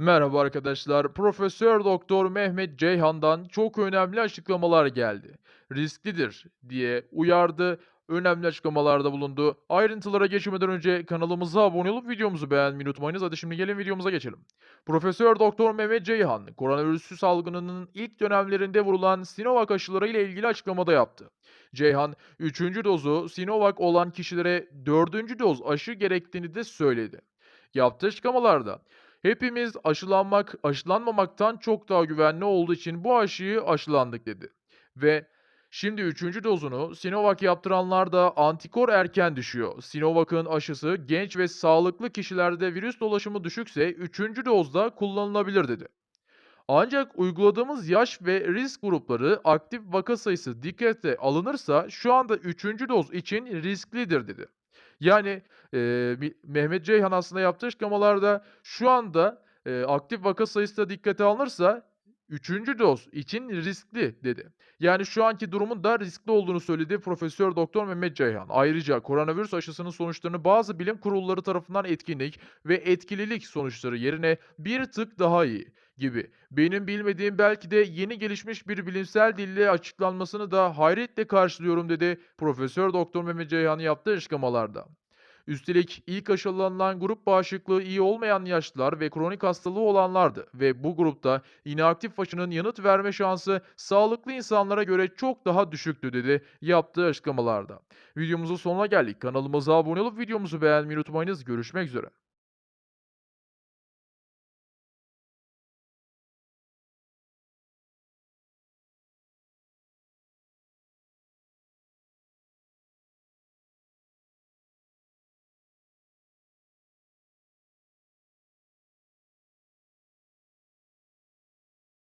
Merhaba arkadaşlar. Profesör Doktor Mehmet Ceyhan'dan çok önemli açıklamalar geldi. Risklidir diye uyardı. Önemli açıklamalarda bulundu. Ayrıntılara geçmeden önce kanalımıza abone olup videomuzu beğenmeyi unutmayınız. Hadi şimdi gelin videomuza geçelim. Profesör Doktor Mehmet Ceyhan, koronavirüsü salgınının ilk dönemlerinde vurulan Sinovac aşıları ile ilgili açıklamada yaptı. Ceyhan, 3. dozu Sinovac olan kişilere 4. doz aşı gerektiğini de söyledi. Yaptığı açıklamalarda Hepimiz aşılanmak, aşılanmamaktan çok daha güvenli olduğu için bu aşıyı aşılandık dedi. Ve şimdi üçüncü dozunu Sinovac yaptıranlar da antikor erken düşüyor. Sinovac'ın aşısı genç ve sağlıklı kişilerde virüs dolaşımı düşükse üçüncü dozda kullanılabilir dedi. Ancak uyguladığımız yaş ve risk grupları aktif vaka sayısı dikkate alınırsa şu anda üçüncü doz için risklidir dedi. Yani mi- Mehmet Ceyhan aslında yaptığı açıklamalarda şu anda eee, aktif vaka sayısı da dikkate alınırsa üçüncü doz için riskli dedi. Yani şu anki durumun da riskli olduğunu söyledi Profesör Doktor Mehmet Ceyhan. Ayrıca koronavirüs aşısının sonuçlarını bazı bilim kurulları tarafından etkinlik ve etkililik sonuçları yerine bir tık daha iyi gibi. Benim bilmediğim belki de yeni gelişmiş bir bilimsel dille açıklanmasını da hayretle karşılıyorum dedi Profesör Doktor Mehmet Ceyhan yaptığı açıklamalarda. Üstelik ilk aşılanılan grup bağışıklığı iyi olmayan yaşlılar ve kronik hastalığı olanlardı ve bu grupta inaktif aşının yanıt verme şansı sağlıklı insanlara göre çok daha düşüktü dedi yaptığı açıklamalarda. Videomuzun sonuna geldik. Kanalımıza abone olup videomuzu beğenmeyi unutmayınız. Görüşmek üzere.